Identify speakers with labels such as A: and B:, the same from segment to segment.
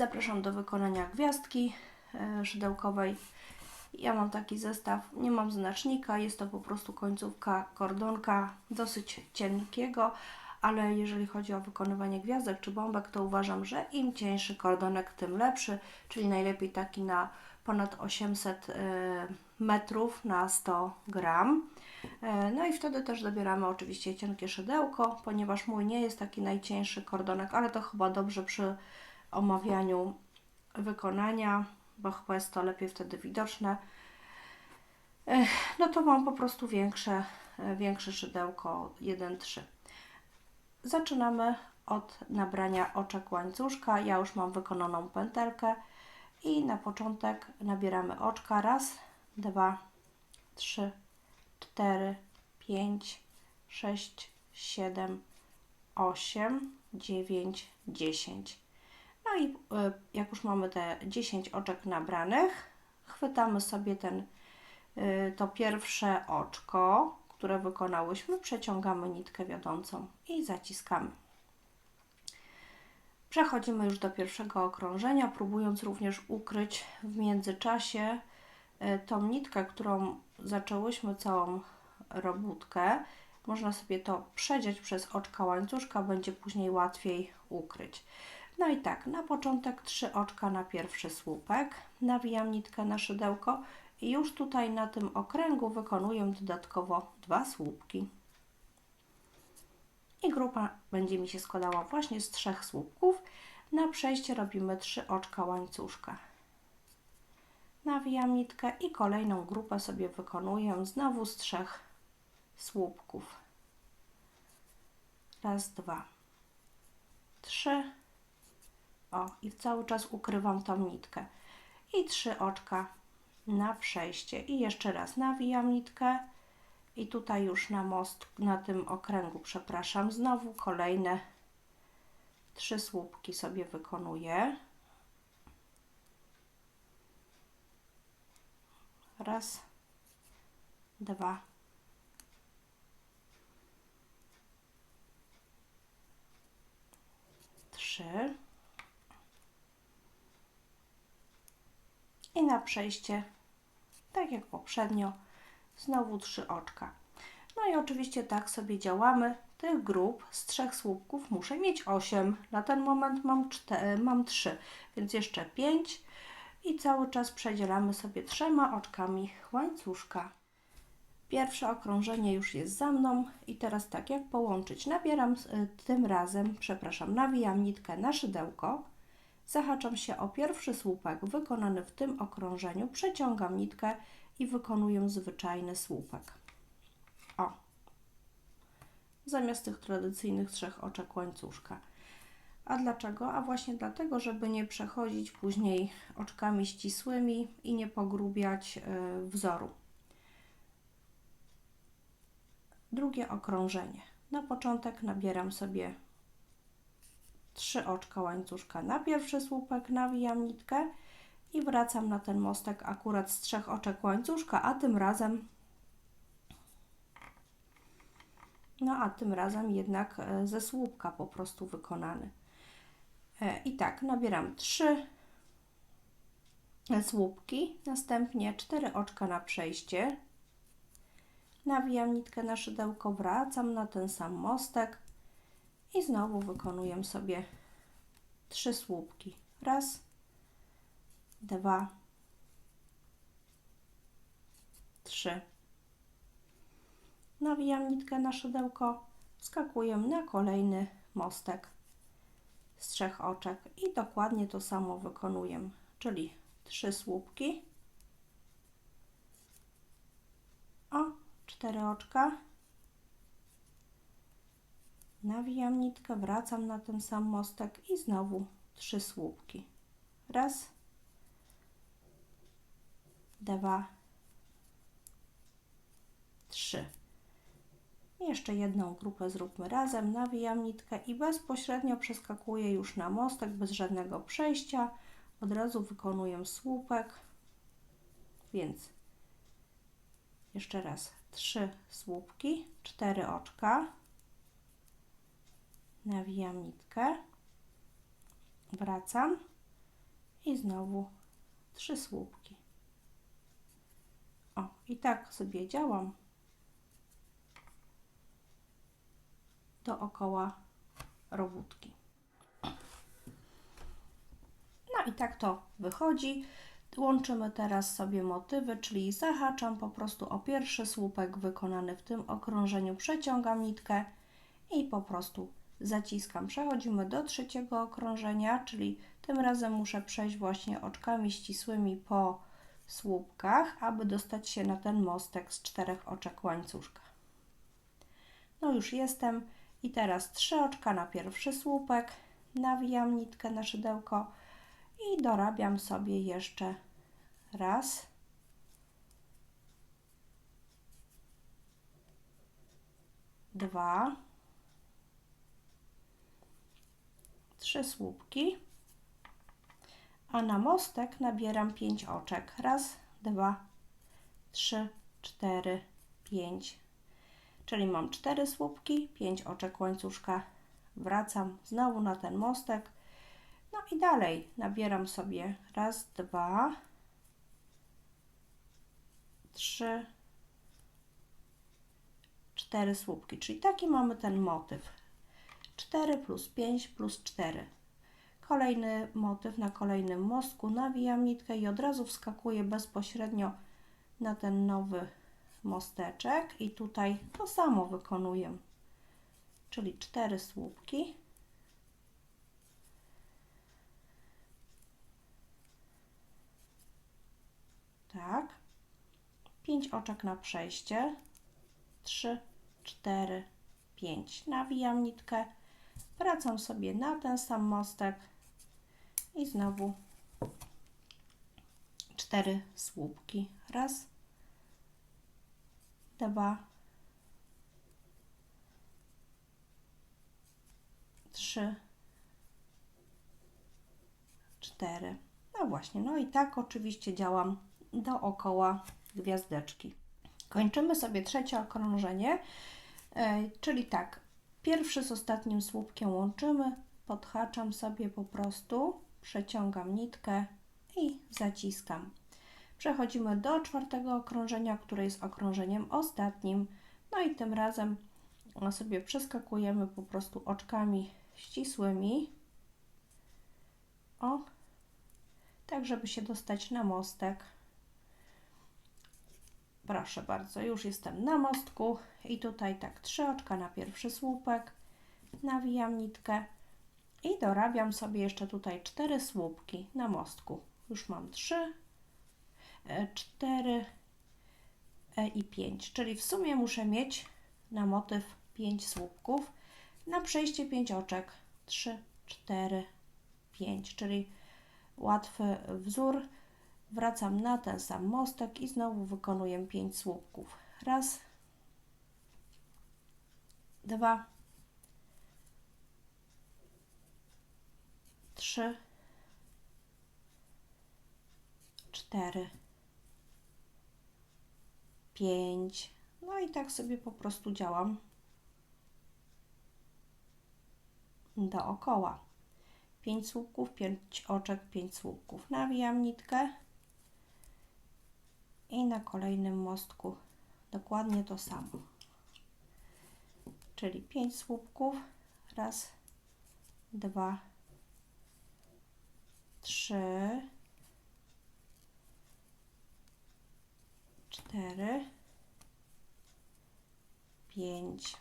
A: Zapraszam do wykonania gwiazdki e, szydełkowej. Ja mam taki zestaw, nie mam znacznika, jest to po prostu końcówka kordonka dosyć cienkiego, ale jeżeli chodzi o wykonywanie gwiazdek czy bombek, to uważam, że im cieńszy kordonek, tym lepszy, czyli najlepiej taki na ponad 800 e, metrów na 100 gram. E, No i wtedy też dobieramy oczywiście cienkie szydełko, ponieważ mój nie jest taki najcieńszy kordonek, ale to chyba dobrze przy omawianiu wykonania, bo chyba jest to lepiej wtedy widoczne. No to mam po prostu większe, e, większe szydełko 1,3. Zaczynamy od nabrania oczek łańcuszka. Ja już mam wykonaną pętelkę i na początek nabieramy oczka. Raz, dwa, trzy, cztery, pięć, sześć, siedem, osiem, dziewięć, dziesięć. No i y, jak już mamy te 10 oczek nabranych, chwytamy sobie ten, y, to pierwsze oczko, które wykonałyśmy, przeciągamy nitkę wiodącą i zaciskamy. Przechodzimy już do pierwszego okrążenia, próbując również ukryć w międzyczasie y, tą nitkę, którą zaczęłyśmy całą robótkę. Można sobie to przedziać przez oczka łańcuszka, będzie później łatwiej ukryć. No i tak, na początek trzy oczka na pierwszy słupek, nawijam nitkę na szydełko i już tutaj na tym okręgu wykonuję dodatkowo dwa słupki. I grupa będzie mi się składała właśnie z trzech słupków. Na przejście robimy trzy oczka łańcuszka. Nawijam nitkę i kolejną grupę sobie wykonuję znowu z trzech słupków. Raz, dwa, trzy. O, i cały czas ukrywam tą nitkę. I trzy oczka na przejście. I jeszcze raz nawijam nitkę. I tutaj już na most, na tym okręgu, przepraszam, znowu kolejne trzy słupki sobie wykonuję. Raz, dwa, trzy. I na przejście, tak jak poprzednio, znowu trzy oczka. No i oczywiście tak sobie działamy. Tych grup z trzech słupków muszę mieć 8. Na ten moment mam, 4, mam 3, więc jeszcze 5 i cały czas przedzielamy sobie trzema oczkami łańcuszka. Pierwsze okrążenie już jest za mną i teraz tak jak połączyć? Nabieram y, tym razem, przepraszam, nawijam nitkę na szydełko, zahaczam się o pierwszy słupek wykonany w tym okrążeniu, przeciągam nitkę i wykonuję zwyczajny słupek. O! Zamiast tych tradycyjnych trzech oczek łańcuszka. A dlaczego? A właśnie dlatego, żeby nie przechodzić później oczkami ścisłymi i nie pogrubiać y, wzoru. Drugie okrążenie. Na początek nabieram sobie trzy oczka łańcuszka na pierwszy słupek, nawijam nitkę i wracam na ten mostek akurat z trzech oczek łańcuszka, a tym razem no a tym razem jednak e, ze słupka po prostu wykonany. E, I tak, nabieram trzy słupki, następnie cztery oczka na przejście, nawijam nitkę na szydełko, wracam na ten sam mostek i znowu wykonuję sobie trzy słupki. Raz, dwa, trzy. Nawijam nitkę na szydełko, wskakuję na kolejny mostek z trzech oczek i dokładnie to samo wykonuję, czyli trzy słupki. O, cztery oczka. Nawijam nitkę, wracam na ten sam mostek i znowu trzy słupki. Raz, dwa, trzy. Jeszcze jedną grupę zróbmy razem. Nawijam nitkę i bezpośrednio przeskakuję już na mostek bez żadnego przejścia. Od razu wykonuję słupek. Więc jeszcze raz trzy słupki, cztery oczka. Nawijam nitkę, wracam i znowu trzy słupki. O, i tak sobie działam dookoła robótki. No i tak to wychodzi. Łączymy teraz sobie motywy, czyli zahaczam po prostu o pierwszy słupek wykonany w tym okrążeniu, przeciągam nitkę i po prostu zaciskam. Przechodzimy do trzeciego okrążenia, czyli tym razem muszę przejść właśnie oczkami ścisłymi po słupkach, aby dostać się na ten mostek z czterech oczek łańcuszka. No już jestem i teraz trzy oczka na pierwszy słupek, nawijam nitkę na szydełko i dorabiam sobie jeszcze raz, dwa, trzy słupki, a na mostek nabieram pięć oczek. Raz, dwa, trzy, cztery, pięć. Czyli mam cztery słupki, pięć oczek łańcuszka. Wracam znowu na ten mostek. No i dalej nabieram sobie raz, dwa, trzy, cztery słupki. Czyli taki mamy ten motyw. 4 plus 5 plus 4. Kolejny motyw na kolejnym mostku. Nawijam nitkę i od razu wskakuję bezpośrednio na ten nowy mosteczek i tutaj to samo wykonuję. Czyli 4 słupki. Tak. 5 oczek na przejście. 3, 4, 5. Nawijam nitkę, wracam sobie na ten sam mostek i znowu 4 słupki. Raz, dwa, trzy, cztery. No właśnie, no i tak oczywiście działam dookoła gwiazdeczki. Kończymy sobie trzecie okrążenie, e, czyli tak, pierwszy z ostatnim słupkiem łączymy, podhaczam sobie po prostu, przeciągam nitkę i zaciskam. Przechodzimy do czwartego okrążenia, które jest okrążeniem ostatnim. No i tym razem sobie przeskakujemy po prostu oczkami ścisłymi. O, tak żeby się dostać na mostek. Proszę bardzo, już jestem na mostku i tutaj tak trzy oczka na pierwszy słupek. Nawijam nitkę i dorabiam sobie jeszcze tutaj cztery słupki na mostku. Już mam trzy, e, cztery e, i pięć, czyli w sumie muszę mieć na motyw pięć słupków. Na przejście pięć oczek, trzy, cztery, pięć, czyli łatwy wzór. Wracam na ten sam mostek i znowu wykonuję pięć słupków. Raz, dwa, trzy, cztery, pięć. No i tak sobie po prostu działam dookoła. Pięć słupków, pięć oczek, pięć słupków. Nawijam nitkę i na kolejnym mostku dokładnie to samo. Czyli pięć słupków. Raz, dwa, trzy, cztery, pięć.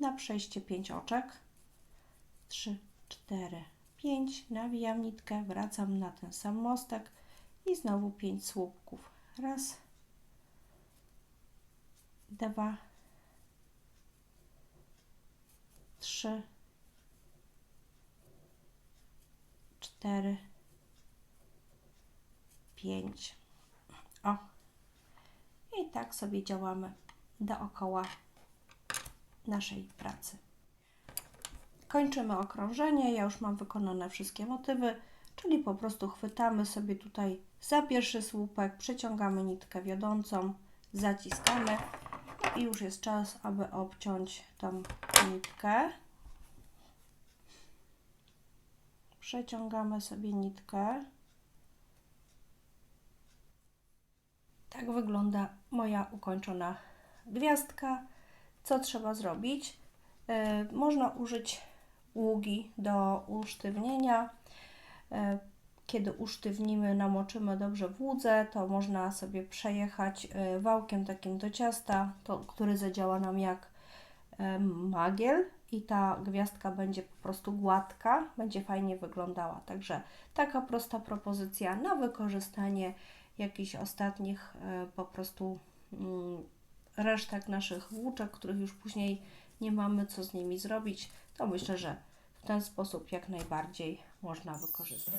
A: Na przejście pięć oczek. Trzy, cztery, pięć. Nawijam nitkę, wracam na ten sam mostek i znowu pięć słupków. Raz, dwa, trzy, cztery, pięć. O. I tak sobie działamy dookoła naszej pracy. Kończymy okrążenie. Ja już mam wykonane wszystkie motywy, czyli po prostu chwytamy sobie tutaj za pierwszy słupek, przeciągamy nitkę wiodącą, zaciskamy i już jest czas, aby obciąć tą nitkę. Przeciągamy sobie nitkę. Tak wygląda moja ukończona gwiazdka. Co trzeba zrobić? E, Można użyć ługi do usztywnienia. E, Kiedy usztywnimy, namoczymy dobrze w łudze, to można sobie przejechać e, wałkiem takim do ciasta, to, który zadziała nam jak e, magiel i ta gwiazdka będzie po prostu gładka, będzie fajnie wyglądała. Także taka prosta propozycja na wykorzystanie jakichś ostatnich po prostu mm, resztek naszych włóczek, których już później nie mamy co z nimi zrobić, to myślę, że w ten sposób jak najbardziej można wykorzystać.